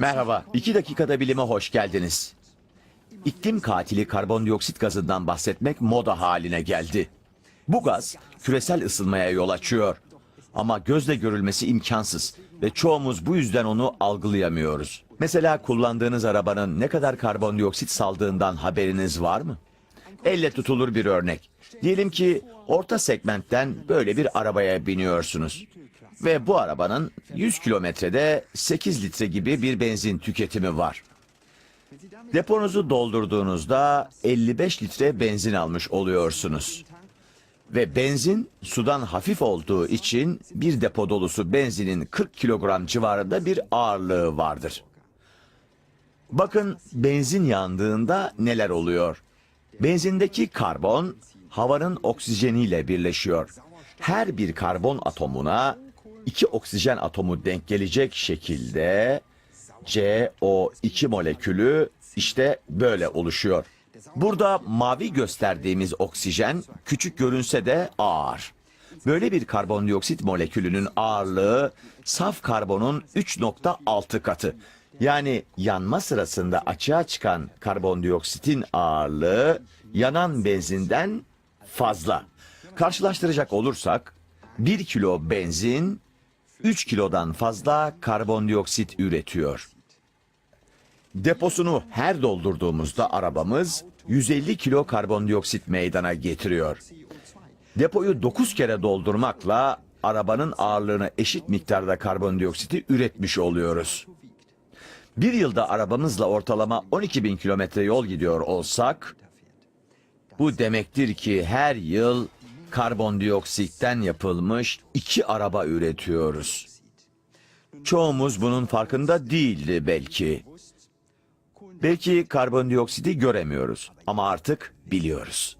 Merhaba, iki dakikada bilime hoş geldiniz. İklim katili karbondioksit gazından bahsetmek moda haline geldi. Bu gaz küresel ısınmaya yol açıyor. Ama gözle görülmesi imkansız ve çoğumuz bu yüzden onu algılayamıyoruz. Mesela kullandığınız arabanın ne kadar karbondioksit saldığından haberiniz var mı? Elle tutulur bir örnek. Diyelim ki orta segmentten böyle bir arabaya biniyorsunuz. Ve bu arabanın 100 kilometrede 8 litre gibi bir benzin tüketimi var. Deponuzu doldurduğunuzda 55 litre benzin almış oluyorsunuz. Ve benzin sudan hafif olduğu için bir depo dolusu benzinin 40 kilogram civarında bir ağırlığı vardır. Bakın benzin yandığında neler oluyor? Benzindeki karbon havanın oksijeniyle birleşiyor. Her bir karbon atomuna iki oksijen atomu denk gelecek şekilde CO2 molekülü işte böyle oluşuyor. Burada mavi gösterdiğimiz oksijen küçük görünse de ağır. Böyle bir karbondioksit molekülünün ağırlığı saf karbonun 3.6 katı. Yani yanma sırasında açığa çıkan karbondioksitin ağırlığı yanan benzinden fazla. Karşılaştıracak olursak 1 kilo benzin 3 kilodan fazla karbondioksit üretiyor. Deposunu her doldurduğumuzda arabamız 150 kilo karbondioksit meydana getiriyor. Depoyu 9 kere doldurmakla arabanın ağırlığına eşit miktarda karbondioksiti üretmiş oluyoruz. Bir yılda arabamızla ortalama 12 bin kilometre yol gidiyor olsak, bu demektir ki her yıl karbondioksitten yapılmış iki araba üretiyoruz. Çoğumuz bunun farkında değildi belki. Belki karbondioksidi göremiyoruz ama artık biliyoruz.